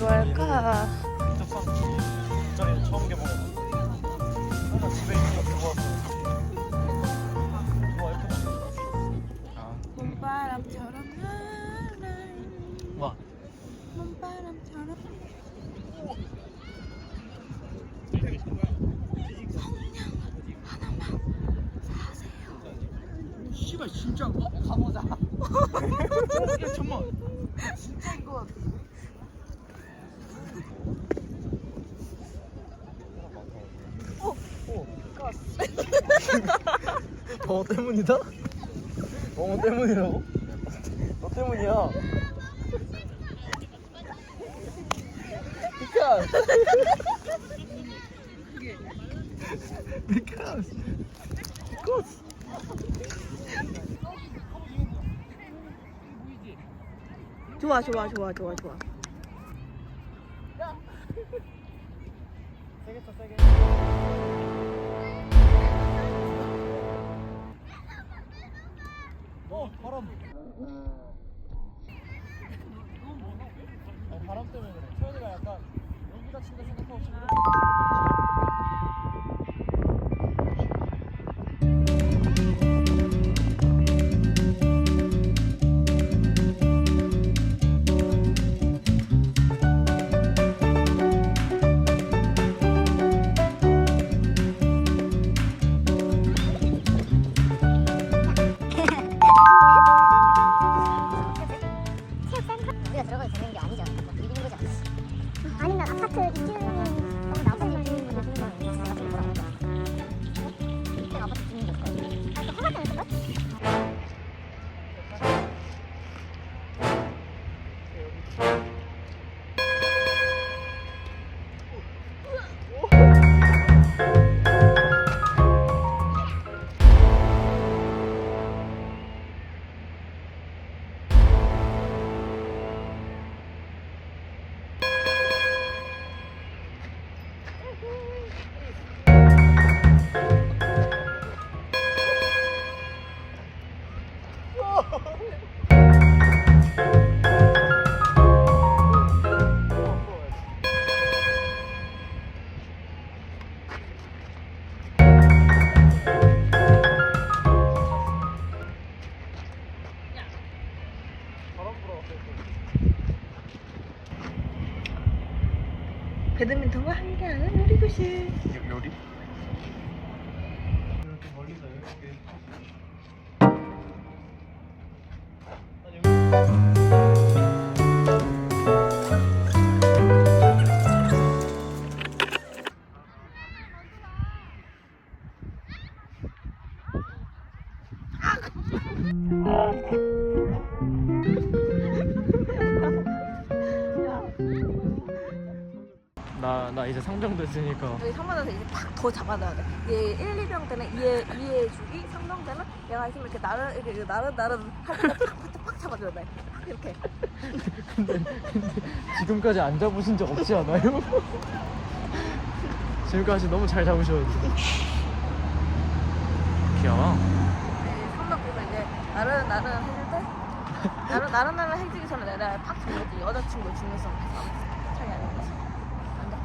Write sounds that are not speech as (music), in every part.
왔어. 와 예쁘다. 아, 봄바람처럼 날 와. 봄바람처럼 씨발 진짜 어, 가보자. (laughs) 야 잠만. 진짜인 것 같아. (laughs) 너 때문이다? 너 때문이라고? 너 때문이야. 비카스. 좋아 좋아 좋아 좋아 좋아. 세게 쳐 세게. 바람. 아 바람 때문에 그래. 태연이가 약간 여기 다친다 생각하고 지금. 않나? 놀이교실. 요리? 이렇게 멀리서 이렇게. 상정됐으니까 여기 3만원에서 이제 탁더 잡아놔야 돼. 얘 1, 2병 때는 이해 이해 주기, 3병 때는 얘가 있으면 이렇게 나를 이렇게 이렇게 나를 나를 팍팍 팍 잡아줘야 돼. 팍 이렇게. 지금까지 안 잡으신 적 없지 않아요? (laughs) 지금까지 너무 잘 잡으셔가지고 귀여워 네, 3병 때는 이제 나를 나를 해줄 때 나를 나를 해주기 전에 내가 팍 잡아야지 여자친구 중요성 차이 아닌 거지. 안 돼.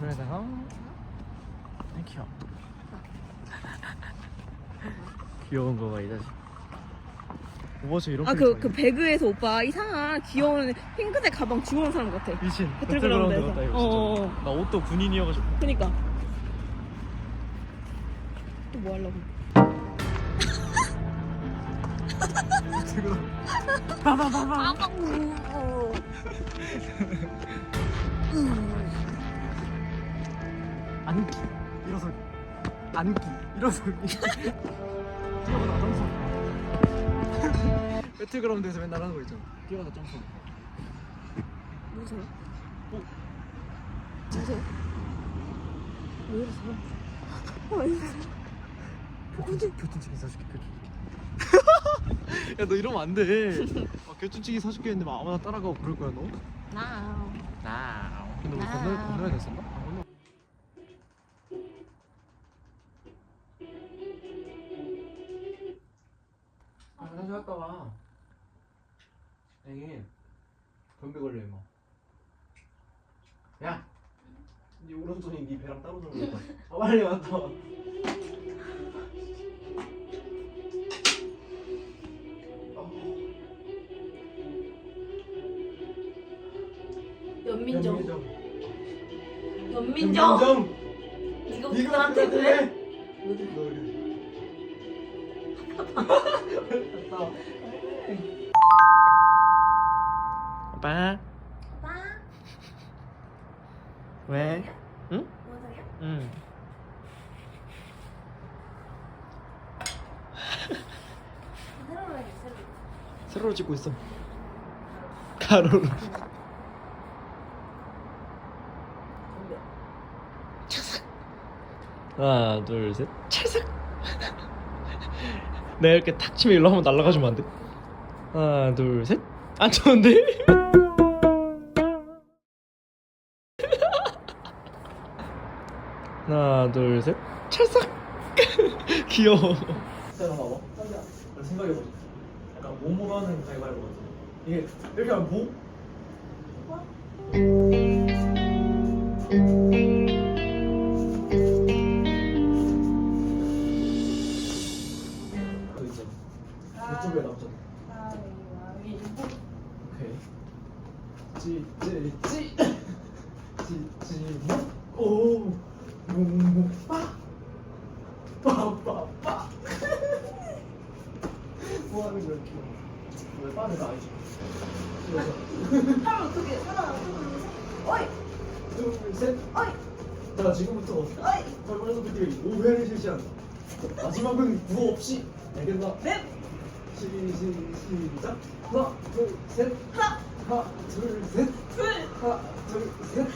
그러다가 아, 귀여워 귀여운 거봐 이 자식 오버워치 이런 아그 그 배그에서 오빠 이상한 귀여운 핑크색 가방 주워 온 사람 같아. 미친 배틀그라운드에서. 배틀그라운드 같다 이거 어어어. 진짜 나 옷도 군인이어가지고 그니까. 또 뭐 하려고? 배틀그라운드 (laughs) 봐봐봐봐. (laughs) 안기 일어서기 안기 일어서기 뛰어가다 점프 (laughs) 배틀그라운드에서 맨날 하는 거 있잖아 뛰어가다 점프 누구세요? 누구세요? 왜 이러세요? (laughs) 왜 이러세요? 교촌, 교촌치킨 사줄게 교촌치킨 (laughs) 야너 이러면 안돼 아, 교촌치킨 사줄게 했는데 막 아무나 따라가고 그럴 거야 너? 나. 나 근데 우리 나. 건너, 건너야 됐었나? 할까봐. 애기 변비 걸려 임마 야! 네 오른손이 네 배랑 따로 들고 있다. 아 빨리 왔다 연민정. 연민정. 연민정? 네가 무슨 나한테 그래? 너 그래. (laughs) 아빠 아빠. 왜? 응? 뭔 소리야? 응. 새로. 세로로 찍고 있어. 가로로. 하나 둘 셋. 찰싹. 내가 이렇게 탁 치면 일로 한번 날아가주면 안 돼? 하나 둘 셋. 안 좋은데? (laughs) 하나 둘 셋. 찰싹. (laughs) 귀여워. 생각 봐봐. 생각해보자. 약간 몸으로 하는 가위바위보 같은 이게 이렇게 하면 뭐? 이쪽에 남잖아. 오케이. 찌찌찌 찌찌 오 몽몽 빠 빠빠빠 뭐 하는 거야 이렇게 왜 빠는 거? 그래서 팔 어떻게 하나 어이 둘셋 어이 자 지금부터 어이 벌벌 소피들이 5회를 실시한다 마지막은 구호 없이 알겠나? 넷 시, 시, 시작 하나 둘셋. 하나 하나 둘셋. 둘. 하나 둘셋.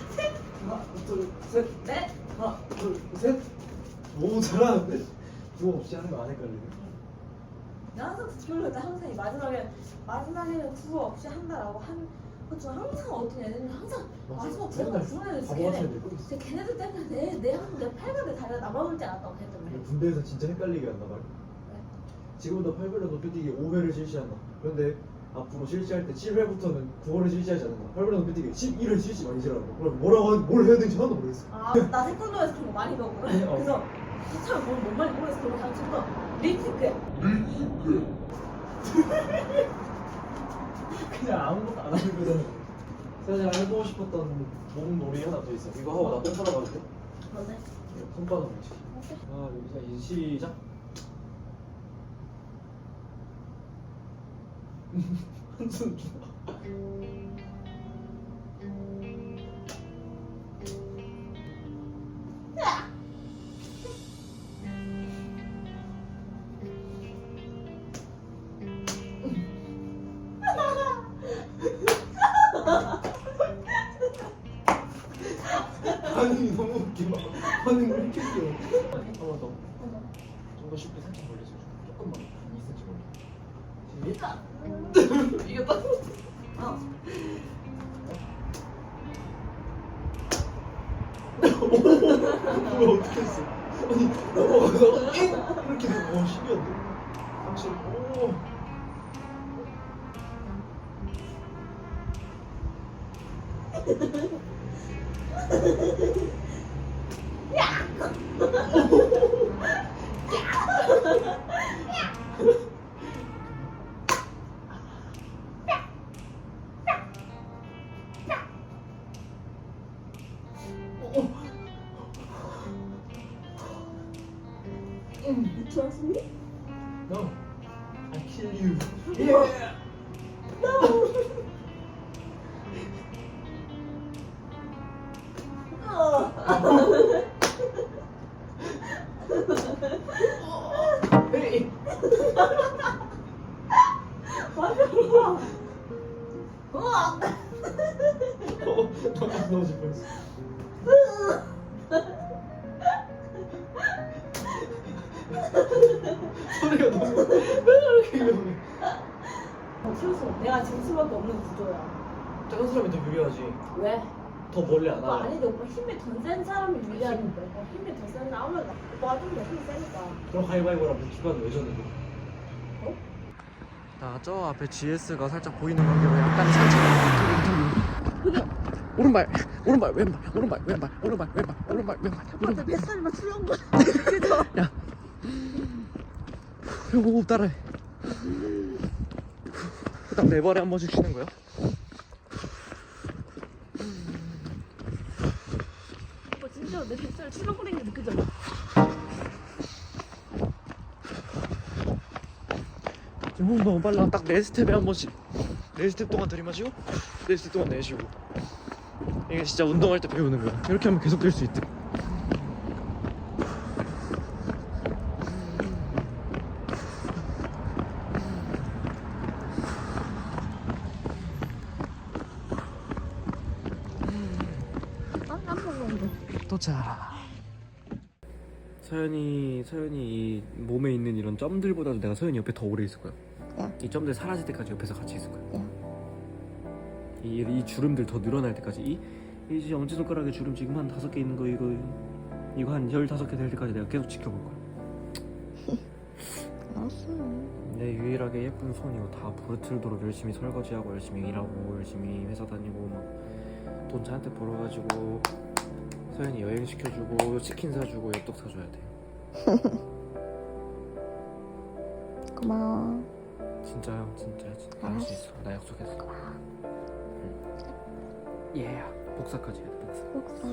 하나 둘셋. 넷. 하나 둘셋. 오 잘하는데? 구호 없이 하는 거 안 헷갈리네. 나 항상 기울일 때 항상 이 마지막에 마지막에는 구호 없이 한다라고 한 그중 항상 어떤 애들은 항상. 마지막 바보 같은 걔네. 걔네들 때문에 내, 내 항상 내 팔각에 다리가 남아돌지 않았다고 했던데 군대에서 진짜 헷갈리게 한다 말 지금부터 8회로 높이뛰기 5회를 실시한다. 그런데 앞으로 실시할 때 7회부터는 9회를 실시하지 않는다. 8회로 높이뛰기 11을 실시 많이 지라고. 그럼 뭐라고 하- 뭘 해야 되는지 하나도 모르겠어. 아나 태권도에서 그런 거 많이 배웠거든 어. 그래서 참 뭘, 뭔 말인지 모르겠어. 그냥 지금도 리스크. (laughs) 그냥 아무것도 안 하는 거잖아. 사실 해보고 싶었던 몸 놀이 하나 더 있어. 이거 하고 나똥 싸러 가도 돼? 그런데 손바닥 밀치 하나 둘셋 시작 한숨 좋아 반응이 너무 웃겨. 반응이 왜 이렇게 웃겨? 한번 더. 좀 더 쉽게 살짝 벌려서 조금만 2cm 벌려 시작 (laughs) 이겼다 어. 뭐야 어떻게 했어? 아니 넘어가서 잉! 이렇게 되고 와 신기한데? 확실히 오 (laughs) (laughs) 좋았니? No I kill you Yeah Hey 맞아 우와 어, 나 넘어질 뻔했어 질 수밖에 없는 구조야. 작은 사람이 더 유리하지. 왜? 더 멀리 안 오빠 나가 아니지 오빠 힘이 더 센 사람이 유리하는데. 어, 힘이 더 센 사람 아무래도 오빠가 좀 더 힘이 세니까. 그럼 가위바위보랑 무기관 왜 졌는데? 어? 나저 앞에 GS가 살짝 보이는 관계로 약간 산책 오른발 오른발 왼발 오른발 왼발 오른발 왼발 오른발 왼발 오른발. 뱃살만 수영 거. 야. 호흡 따라해 그다음 네 발에 한 번씩 쉬는 거야 오빠 진짜 내 뱃살 출렁거리는 게 느껴져. 지금 너무 빨라. 딱 네 스텝에 한 번씩. 네 스텝 동안 들이마시고? 네 스텝 동안 내쉬고. 이게 진짜 운동할 때 배우는 거야. 이렇게 하면 계속 될 수 있대 도. 도착 서연이 서연이 이 몸에 있는 이런 점들보다도 내가 서연이 옆에 더 오래 있을 거야 네. 이 점들 사라질 때까지 옆에서 같이 있을 거야 네. 이, 이 주름들 더 늘어날 때까지 이, 이 엄지손가락에 주름 지금 한 다섯 개 있는 거 이거 이거 한 열다섯 개 될 때까지 내가 계속 지켜볼 거야 (laughs) 알았어. 내 유일하게 예쁜 손 이거 다 부르틀도록 열심히 설거지하고 열심히 일하고 열심히 회사 다니고 막 돈 잔뜩 벌어가지고 서연이 여행 시켜주고 치킨 사주고 엽떡 사줘야 돼. (laughs) 고마워. 진짜 형 진짜 진짜. 할 수 있어. 나 약속했어. 응. 얘야 복사까지 해야 돼 복사. 복사.